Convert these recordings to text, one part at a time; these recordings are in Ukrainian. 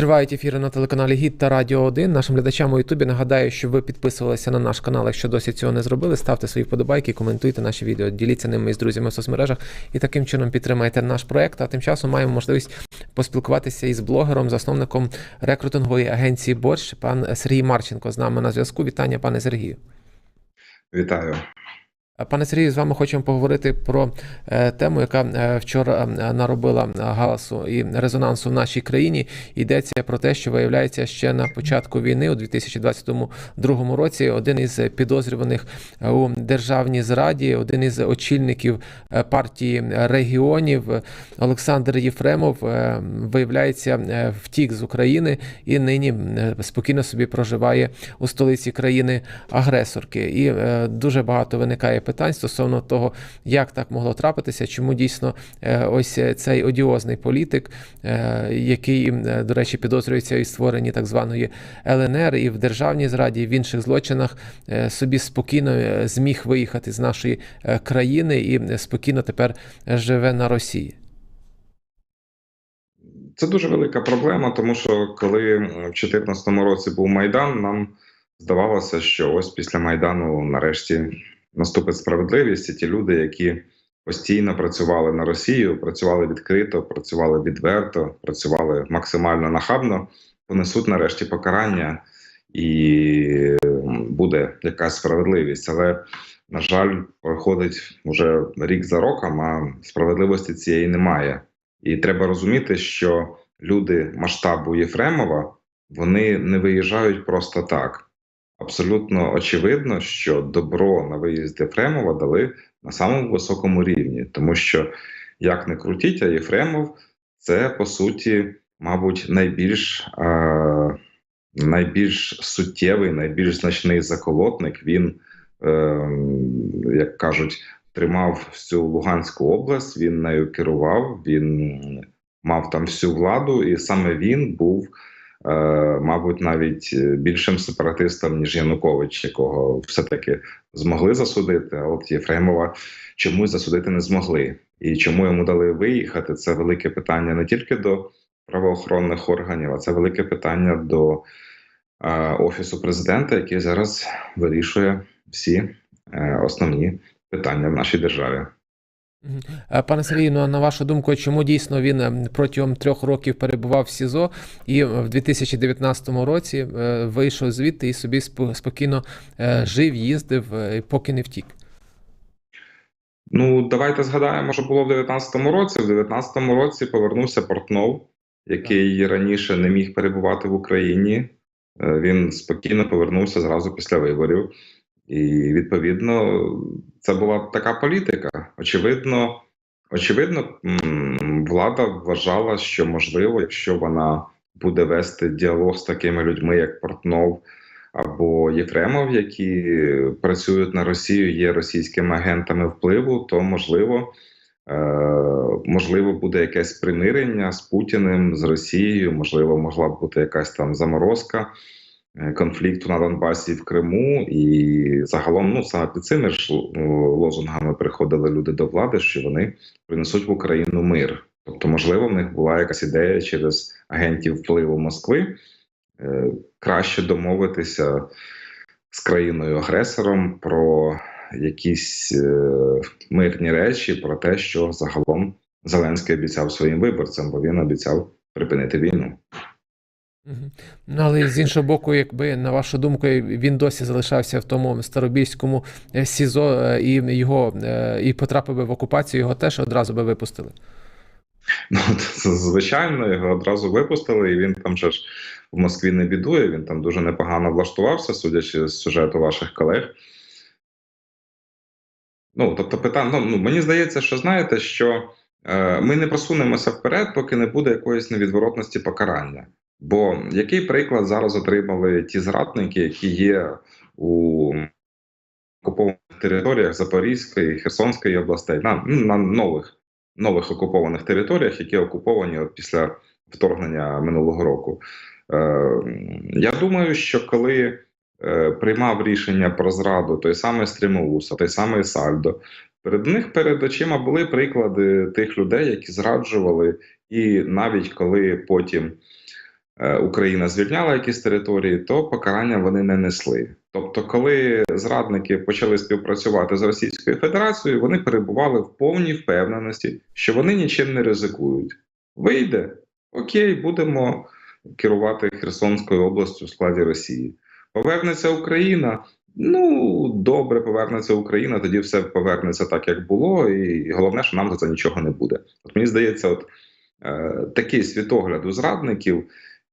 Тривають ефіри на телеканалі Гід та Радіо 1. Нашим глядачам у Ютубі нагадаю, що ви підписувалися на наш канал. Якщо досі цього не зробили, ставте свої вподобайки, коментуйте наші відео, діліться ними із друзями в соцмережах і таким чином підтримайте наш проект. А тим часом маємо можливість поспілкуватися із блогером, засновником рекрутингової агенції Борщ, пан Сергій Марченко. З нами на зв'язку. Вітання, пане Сергію. Вітаю. Пане Сергію, з вами хочемо поговорити про е, тему, яка е, вчора е, наробила галасу і резонансу в нашій країні. Йдеться про те, що виявляється ще на початку війни у 2022 році. Один із підозрюваних у державній зраді, один із очільників е, партії регіонів Олександр Єфремов е, виявляється е, втік з України і нині е, спокійно собі проживає у столиці країни агресорки. І е, дуже багато виникає питань стосовно того, як так могло трапитися, чому дійсно е, ось цей одіозний політик, е, який, е, до речі, підозрюється і створенні так званої ЛНР і в державній зраді, і в інших злочинах, е, собі спокійно е, зміг виїхати з нашої е, країни і е, спокійно тепер живе на Росії. Це дуже велика проблема, тому що коли в 2014 році був Майдан, нам здавалося, що ось після Майдану нарешті наступить справедливість, і ті люди, які постійно працювали на Росію, працювали відкрито, працювали відверто, працювали максимально нахабно, понесуть нарешті покарання і буде якась справедливість. Але, на жаль, проходить вже рік за роком, а справедливості цієї немає. І треба розуміти, що люди масштабу Єфремова вони не виїжджають просто так. Абсолютно очевидно, що добро на виїзд Єфремова дали на самому високому рівні, тому що як не крутіть, а Єфремов це по суті, мабуть, найбільш е, найбільш суттєвий, найбільш значний заколотник. Він, е, як кажуть, тримав всю Луганську область, він нею керував, він мав там всю владу, і саме він був, мабуть, навіть більшим сепаратистом, ніж Янукович, якого все-таки змогли засудити. А от Єфремова чомусь засудити не змогли. І чому йому дали виїхати? Це велике питання не тільки до правоохоронних органів, а це велике питання до е, офісу президента, який зараз вирішує всі е, основні питання в нашій державі. Е, Пане Сергію, ну на вашу думку, чому дійсно він е, протягом трьох років перебував в СІЗО і в 2019 році е, вийшов звідти і собі спокійно е, жив, їздив, е, поки не втік? Ну, давайте згадаємо, що було в 19-му році. В 19-му році повернувся Портнов, який раніше не міг перебувати в Україні. Е, Він спокійно повернувся зразу після виборів. І відповідно це була така політика. Очевидно, очевидно, влада вважала, що можливо, якщо вона буде вести діалог з такими людьми, як Портнов або Єфремов, які працюють на Росію, є російськими агентами впливу, то можливо, е, можливо, буде якесь примирення з Путіним, з Росією, можливо, могла б бути якась там заморозка конфлікту на Донбасі в Криму. І загалом, ну саме під цими ж е, лозунгами приходили люди до влади, що вони принесуть в Україну мир. Тобто, можливо, в них була якась ідея через агентів впливу Москви е, краще домовитися з країною-агресором про якісь е, мирні речі, про те, що загалом Зеленський обіцяв своїм виборцям, бо він обіцяв припинити війну. Ну, але з іншого боку, якби на вашу думку, він досі залишався в тому старобільському е, СІЗО е, і його е, і потрапив би в окупацію, його теж одразу би випустили. Ну, звичайно, його одразу випустили, і він там же ж в Москві не бідує. Він там дуже непогано влаштувався, судячи з сюжету ваших колег. Ну, тобто, питання, ну, ну, мені здається, що знаєте, що е, ми не просунемося вперед, поки не буде якоїсь невідворотності покарання. Бо який приклад зараз отримали ті зрадники, які є у окупованих територіях Запорізької, Херсонської областей, на, на нових, нових окупованих територіях, які окуповані от після вторгнення минулого року. Е, я думаю, що коли е, приймав рішення про зраду той самий Стримоуса, той самий Сальдо, перед них перед очима були приклади тих людей, які зраджували, і навіть коли потім Україна звільняла якісь території, то покарання вони не несли. Тобто, коли зрадники почали співпрацювати з Російською Федерацією, вони перебували в повній впевненості, що вони нічим не ризикують. Вийде, окей, будемо керувати Херсонською областю в складі Росії. Повернеться Україна. Ну, добре, повернеться Україна, тоді все повернеться так, як було, і головне, що нам за це нічого не буде. От мені здається, от е, такий світогляд у зрадників,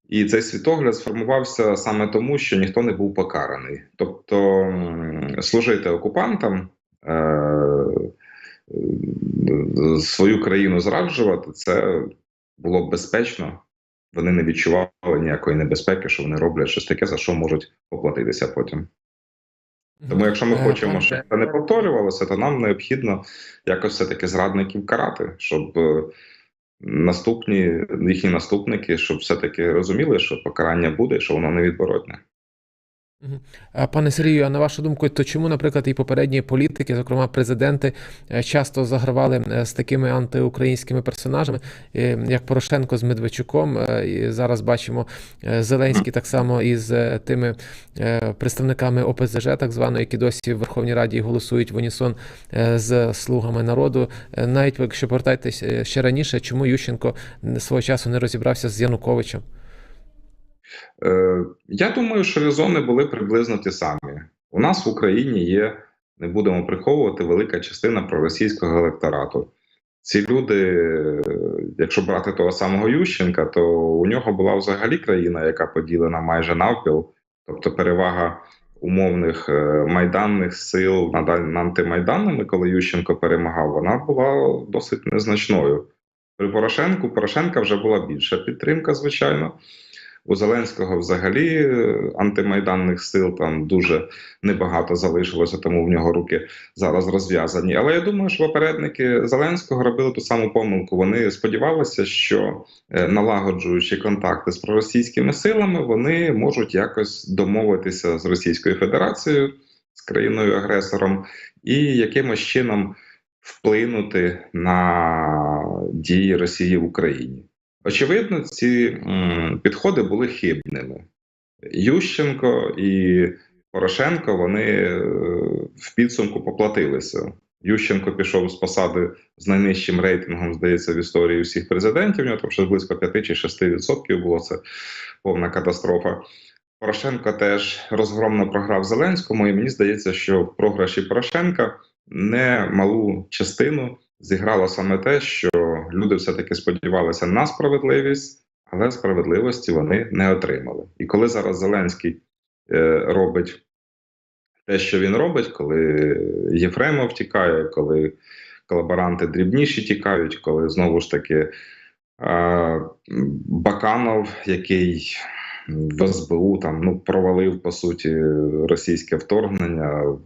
і цей світогляд сформувався саме тому, що ніхто не був покараний. Тобто служити окупантам, е, е, свою країну зраджувати, це було б безпечно. Вони не відчували ніякої небезпеки, що вони роблять щось таке, за що можуть поплатитися потім. Тому, якщо ми Е, хочемо, щоб це не повторювалося, то нам необхідно якось все-таки зрадників карати, щоб наступні їхні наступники, щоб все-таки розуміли, що покарання буде, що воно невідворотне. А, Пане Сергію, а на вашу думку, то чому, наприклад, і попередні політики, зокрема президенти, е, часто загравали е, з такими антиукраїнськими персонажами, е, як Порошенко з Медведчуком, е, і зараз бачимо е, Зеленський так само із е, тими е, представниками ОПЗЖ, так званої, які досі в Верховній Раді голосують в унісон е, з слугами народу. Е, Навіть якщо повертайтесь е, ще раніше, чому Ющенко свого часу не розібрався з Януковичем? Е, я думаю, що резони були приблизно ті самі. У нас в Україні є, не будемо приховувати, велика частина проросійського електорату. Ці люди, якщо брати того самого Ющенка, то у нього була взагалі країна, яка поділена майже навпіл, тобто перевага умовних е, майданних сил над антимайданними, коли Ющенко перемагав, вона була досить незначною. При Порошенку Порошенка вже була більша підтримка, звичайно. У Зеленського взагалі е, антимайданних сил там дуже небагато залишилося, тому в нього руки зараз розв'язані. Але я думаю, що попередники Зеленського робили ту саму помилку. Вони сподівалися, що е, налагоджуючи контакти з проросійськими силами, вони можуть якось домовитися з Російською Федерацією, з країною-агресором, і якимось чином вплинути на дії Росії в Україні. Очевидно, ці підходи були хибними. Ющенко і Порошенко вони е, в підсумку поплатилися. Ющенко пішов з посади з найнижчим рейтингом, здається, в історії всіх президентів. У нього там щось близько 5 чи 6% було це повна катастрофа. Порошенко теж розгромно програв Зеленському, і мені здається, що програші Порошенка немалу частину зіграло саме те, що люди все-таки сподівалися на справедливість, але справедливості вони не отримали. І коли зараз Зеленський е, робить те, що він робить, коли Єфремов тікає, коли колаборанти дрібніші тікають, коли знову ж таки е, Баканов, який в СБУ там ну провалив по суті російське вторгнення.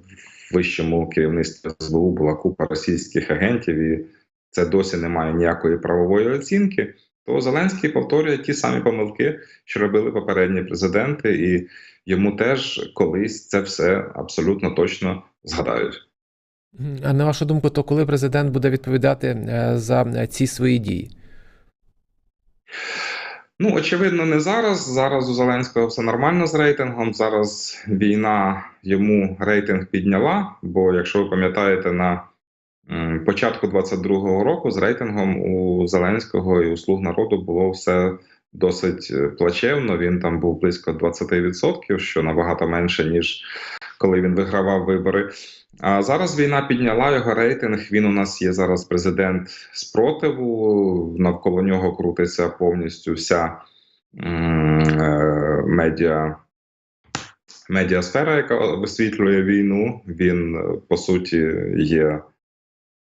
Вищому керівництві СБУ була купа російських агентів, і це досі не має ніякої правової оцінки. То Зеленський повторює ті самі помилки, що робили попередні президенти, і йому теж колись це все абсолютно точно згадають. А на вашу думку, то коли президент буде відповідати е, за ці свої дії? Ну, очевидно, не зараз. Зараз у Зеленського все нормально з рейтингом. Зараз війна йому рейтинг підняла. Бо, якщо ви пам'ятаєте, на початку 22-го року з рейтингом у Зеленського і у слуг народу було все досить е, плачевно. Він там був близько 20%, що набагато менше, ніж коли він вигравав вибори. А зараз війна підняла його рейтинг. Він у нас є зараз президент спротиву. Навколо нього крутиться повністю вся е, медіа. Медіасфера, яка висвітлює війну, він е, по суті є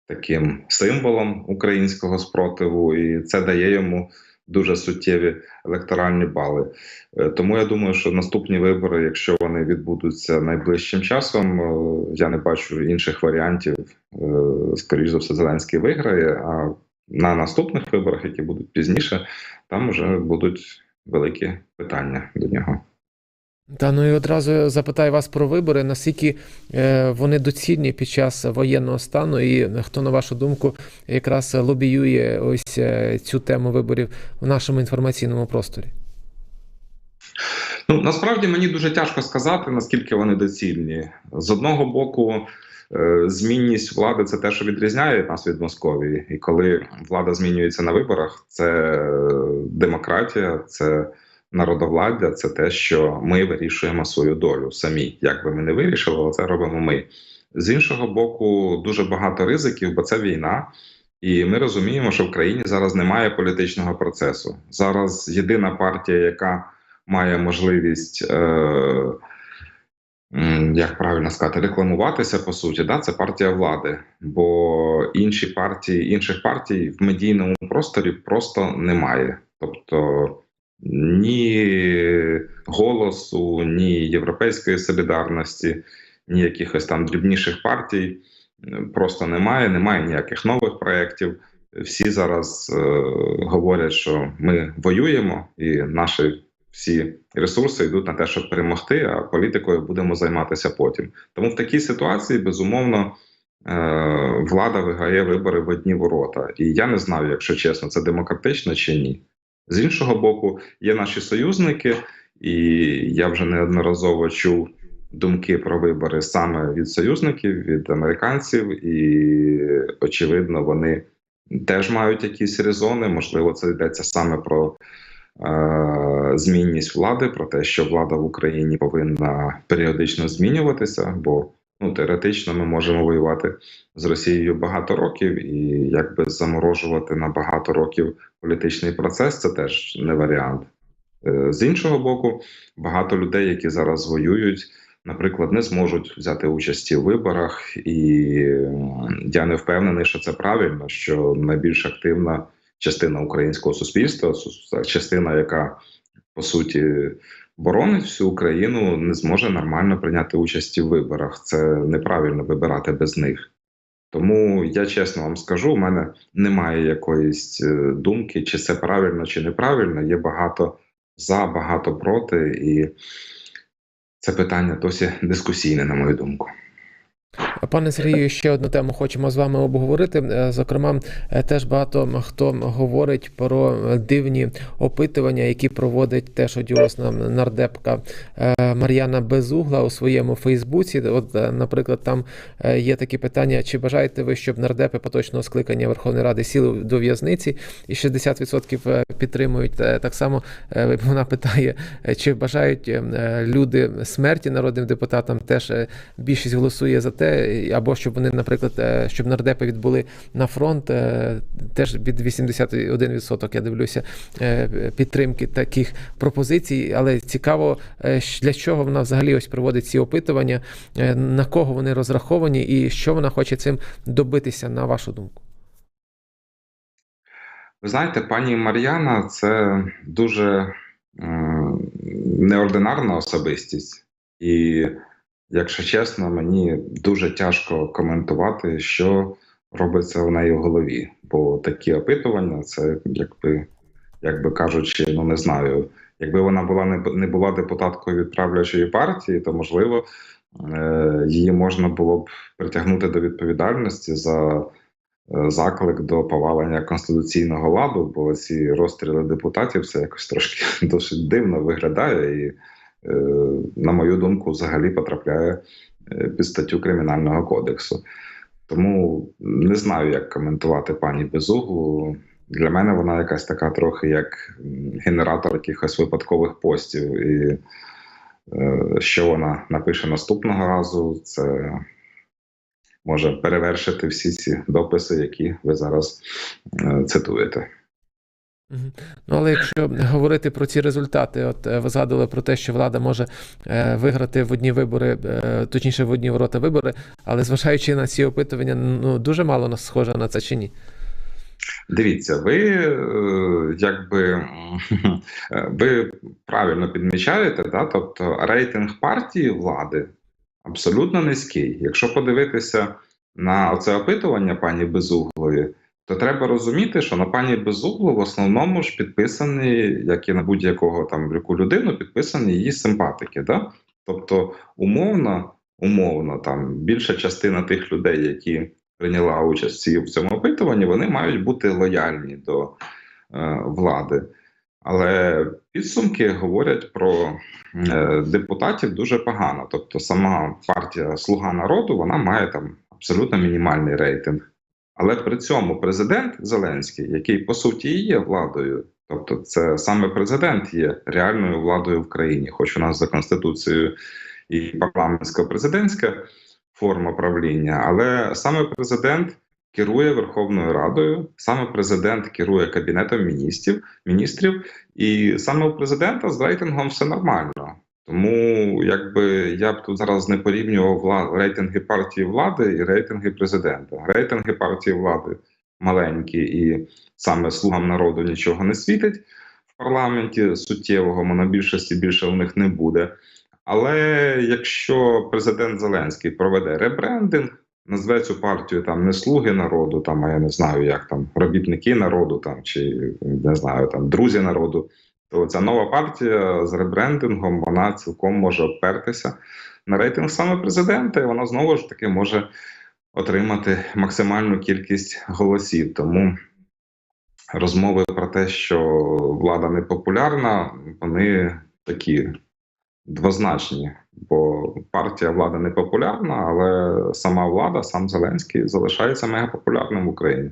таким символом українського спротиву, і це дає йому дуже суттєві електоральні бали. Е, Тому я думаю, що наступні вибори, якщо вони відбудуться найближчим часом, е, я не бачу інших варіантів. Е, Скоріше за все, Зеленський виграє. А на наступних виборах, які будуть пізніше, там вже будуть великі питання до нього. Та ну і одразу запитаю вас про вибори. Наскільки е, вони доцільні під час воєнного стану, і хто, на вашу думку, якраз лобіює ось е, цю тему виборів в нашому інформаційному просторі? Ну насправді мені дуже тяжко сказати, наскільки вони доцільні. З одного боку, е, змінність влади це те, що відрізняє нас від Московії. І коли влада змінюється на виборах, це демократія, це народовладдя, це те, що ми вирішуємо свою долю самі. Як би ми не вирішили, але це робимо ми. З іншого боку, дуже багато ризиків, бо це війна. І ми розуміємо, що в країні зараз немає політичного процесу. Зараз єдина партія, яка має можливість, е, як правильно сказати, рекламуватися по суті, да, це партія влади. Бо інші партії, інших партій в медійному просторі просто немає. Тобто ні голосу, ні європейської солідарності, ні якихось там дрібніших партій просто немає, немає ніяких нових проєктів. Всі зараз е, говорять, що ми воюємо, і наші всі ресурси йдуть на те, щоб перемогти, а політикою будемо займатися потім. Тому в такій ситуації, безумовно, е, влада виграє вибори в одні ворота. І я не знаю, якщо чесно, це демократично чи ні. З іншого боку, є наші союзники, і я вже неодноразово чув думки про вибори саме від союзників, від американців, і очевидно, вони теж мають якісь резони. Можливо, це йдеться саме про е, змінність влади, про те, що влада в Україні повинна періодично змінюватися, бо ну, теоретично ми можемо воювати з Росією багато років, і якби заморожувати на багато років політичний процес, це теж не варіант. Е, З іншого боку, багато людей, які зараз воюють, наприклад, не зможуть взяти участі у виборах, і я не впевнений, що це правильно, що найбільш активна частина українського суспільства, частина, яка по суті боронить всю Україну, не зможе нормально прийняти участь у виборах. Це неправильно вибирати без них. Тому я чесно вам скажу, у мене немає якоїсь е, думки, чи це правильно, чи неправильно. Є багато за, багато проти, і це питання досі дискусійне, на мою думку. Пане Сергію, ще одну тему хочемо з вами обговорити. Е, Зокрема, е, теж багато хто говорить про дивні опитування, які проводить теж одіозна нардепка е, Мар'яна Безугла у своєму Фейсбуці. От, наприклад, там є такі питання: чи бажаєте ви, щоб нардепи поточного скликання Верховної Ради сіли до в'язниці? І 60% е, підтримують. Так само вона питає, чи бажають люди смерті народним депутатам. Теж більшість голосує за те, або щоб вони, наприклад, е, щоб нардепи відбули на фронт, е, теж від 81% я дивлюся е, підтримки таких пропозицій. Але цікаво, для чого вона взагалі ось проводить ці опитування, на кого вони розраховані, і що вона хоче цим добитися, на вашу думку. Ви знаєте, пані Мар'яна це дуже неординарна особистість, і, якщо чесно, мені дуже тяжко коментувати, що робиться в неї в голові. Бо такі опитування, це якби, якби кажучи, ну не знаю. Якби вона була не, не була депутаткою від правлячої партії, то можливо е, її можна було б притягнути до відповідальності за е, заклик до повалення конституційного ладу, бо ці розстріли депутатів це якось трошки досить дивно виглядає і, на мою думку, взагалі потрапляє е, під статтю Кримінального кодексу. Тому не знаю, як коментувати пані Безуглу. Для мене вона якась така трохи як генератор якихось випадкових постів. І е, що вона напише наступного разу, це може перевершити всі ці дописи, які ви зараз е, цитуєте. Ну, але якщо говорити про ці результати, от е, ви згадували про те, що влада може е, виграти в одні вибори, е, точніше в одні ворота вибори, але зважаючи на ці опитування, ну дуже мало нас схоже на це чи ні? Дивіться, ви якби ви правильно підмічаєте, да? тобто рейтинг партії влади абсолютно низький. Якщо подивитися на оце опитування пані Безуглої, то треба розуміти, що на пані Безуглу в основному ж підписані, як і на будь-якого там яку людину, підписані її симпатики. Да? Тобто, умовно, умовно, там більша частина тих людей, які прийняла участь в цьому опитуванні, вони мають бути лояльні до е, влади. Але підсумки говорять про е, депутатів дуже погано. Тобто, сама партія Слуга народу вона має там абсолютно мінімальний рейтинг. Але при цьому президент Зеленський, який по суті є владою, тобто це саме президент є реальною владою в країні, хоч у нас за конституцією і парламентсько-президентська форма правління, але саме президент керує Верховною Радою, саме президент керує кабінетом міністрів, міністрів, і саме у президента з рейтингом все нормально. Тому якби я б тут зараз не порівнював вла... рейтинги партії влади і рейтинги президента. Рейтинги партії влади маленькі, і саме слугам народу нічого не світить в парламенті суттєвого, монобільшості більше у них не буде. Але якщо президент Зеленський проведе ребрендинг, назве цю партію там не слуги народу, там а я не знаю, як там робітники народу, там чи не знаю, там друзі народу, то ця нова партія з ребрендингом вона цілком може опертися на рейтинг саме президента, і вона знову ж таки може отримати максимальну кількість голосів. Тому розмови про те, що влада не популярна, вони такі двозначні, бо партія влада не популярна, але сама влада, сам Зеленський залишається мегапопулярним в Україні.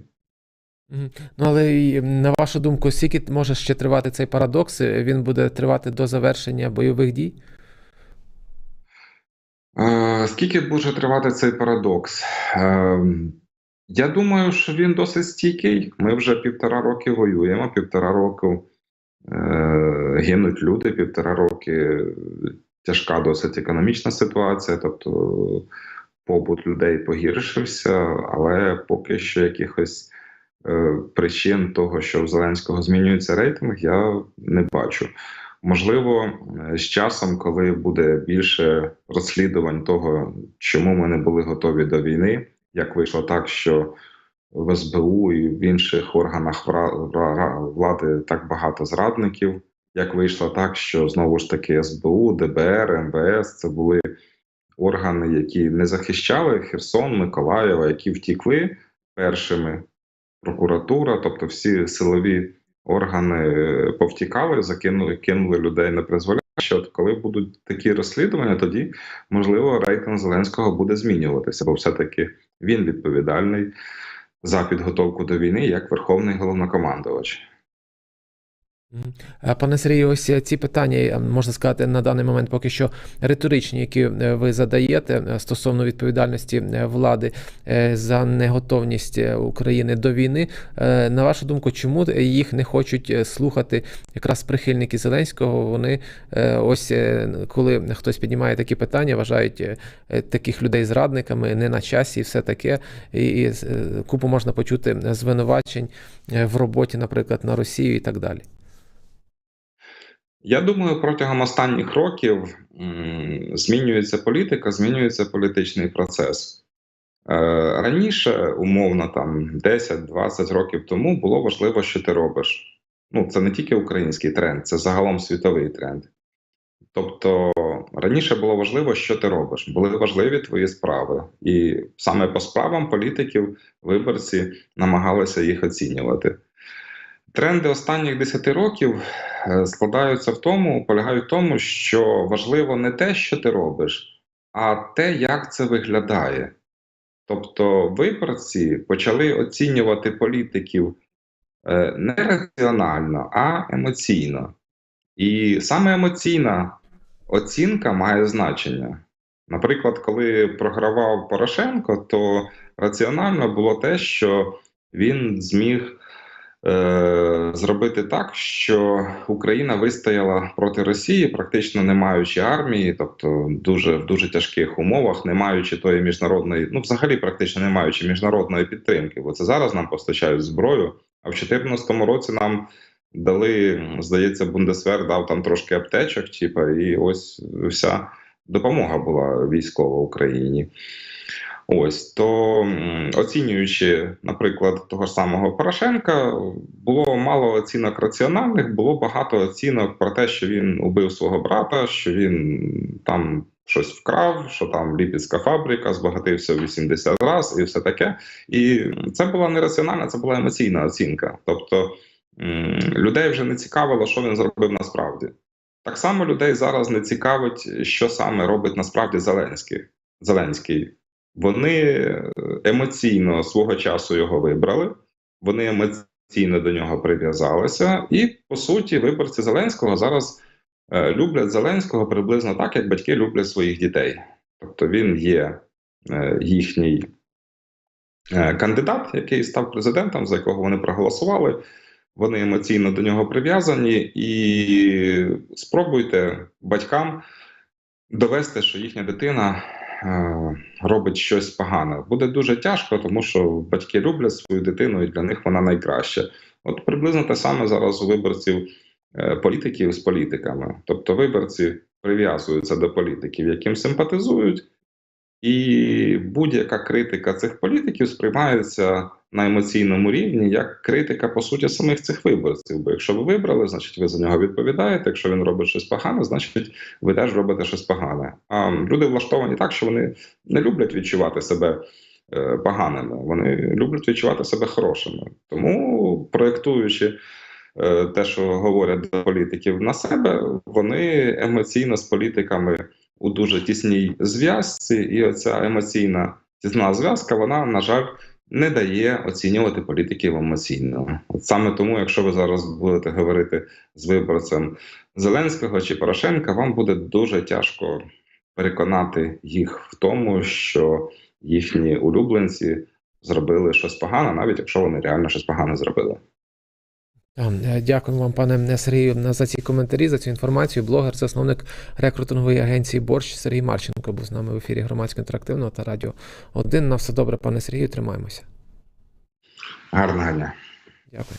Ну, але на вашу думку, скільки може ще тривати цей парадокс? Він буде тривати до завершення бойових дій? Е, скільки буде тривати цей парадокс? Е, я думаю, що він досить стійкий. Ми вже півтора роки воюємо, півтора року е, гинуть люди, півтора роки тяжка досить економічна ситуація, тобто побут людей погіршився, але поки що якихось е, причин того, що в Зеленського змінюється рейтинг, я не бачу. Можливо, е, з часом, коли буде більше розслідувань того, чому ми не були готові до війни, як вийшло так, що в СБУ і в інших органах влади так багато зрадників, як вийшло так, що знову ж таки СБУ, ДБР, МВС це були органи, які не захищали Херсон, Миколаєва, які втікли першими. Прокуратура, тобто всі силові органи е, повтікали, закинули, кинули людей на призволяще. От коли будуть такі розслідування, тоді можливо рейтинг Зеленського буде змінюватися, бо все-таки він відповідальний за підготовку до війни як верховний головнокомандувач. Пане Сергію, ось е, ці питання, е, можна сказати, на даний момент поки що риторичні, які е, ви задаєте стосовно відповідальності влади за неготовність України до війни. На вашу думку, чому їх не хочуть слухати якраз прихильники Зеленського? Вони ось коли хтось піднімає такі питання, вважають таких людей зрадниками, не на часі, і все таке. І, і купу можна почути звинувачень в роботі, наприклад, на Росію і так далі. Я думаю, протягом останніх років змінюється політика, змінюється політичний процес. Е, раніше, умовно, там 10-20 років тому було важливо, що ти робиш. Ну, це не тільки український тренд, це загалом світовий тренд. Тобто раніше було важливо, що ти робиш, були важливі твої справи, і саме по справам політиків виборці намагалися їх оцінювати. Тренди останніх 10 років е, складаються в тому, полягають в тому, що важливо не те, що ти робиш, а те, як це виглядає. Тобто виборці почали оцінювати політиків е, не раціонально, а емоційно. І саме емоційна оцінка має значення. Наприклад, коли програвав Порошенко, то раціонально було те, що він зміг зробити так, що Україна вистояла проти Росії, практично не маючи армії, тобто дуже в дуже тяжких умовах, не маючи тої міжнародної, ну взагалі практично не маючи міжнародної підтримки. Бо це зараз нам постачають зброю. А в 2014 році нам дали, здається, Бундесвер дав там трошки аптечок, типа, і ось вся допомога була військова Україні. Ось то оцінюючи, наприклад, того ж самого Порошенка, було мало оцінок раціональних, було багато оцінок про те, що він убив свого брата, що він там щось вкрав, що там ліпецька фабрика збагатився в 80 разів і все таке. І це була не раціональна, це була емоційна оцінка. Тобто людей вже не цікавило, що він зробив насправді. Так само людей зараз не цікавить, що саме робить насправді Зеленський. Зеленський. Вони е, емоційно свого часу його вибрали, вони емоційно до нього прив'язалися, і по суті, виборці Зеленського зараз е, люблять Зеленського приблизно так, як батьки люблять своїх дітей. Тобто він є е, їхній кандидат, який став президентом, за якого вони проголосували. Вони емоційно до нього прив'язані, і спробуйте батькам довести, що їхня дитина робить щось погане. Буде дуже тяжко, тому що батьки люблять свою дитину, і для них вона найкраща. От приблизно те саме зараз у виборців е, політиків з політиками. Тобто виборці прив'язуються до політиків, яким симпатизують, і будь-яка критика цих політиків сприймається на емоційному рівні як критика, по суті, самих цих виборців. Бо якщо ви вибрали, значить ви за нього відповідаєте. Якщо він робить щось погане, значить ви теж робите щось погане. А люди влаштовані так, що вони не люблять відчувати себе е, поганими, вони люблять відчувати себе хорошими. Тому проєктуючи. е, Те, що говорять до політиків на себе, вони емоційно з політиками у дуже тісній зв'язці, і оця емоційна тісна зв'язка, вона, на жаль, не дає оцінювати політиків емоційно. От саме тому, якщо ви зараз будете говорити з виборцем Зеленського чи Порошенка, вам буде дуже тяжко переконати їх в тому, що їхні улюбленці зробили щось погане, навіть якщо вони реально щось погане зробили. Е, Дякую вам, пане Сергію, за ці коментарі, за цю інформацію. Блогер, засновник рекрутингової агенції Борщ Сергій Марченко був з нами в ефірі громадсько інтерактивного та радіо 1. На все добре, пане Сергію, тримаємося. Гарного дня. Дякую.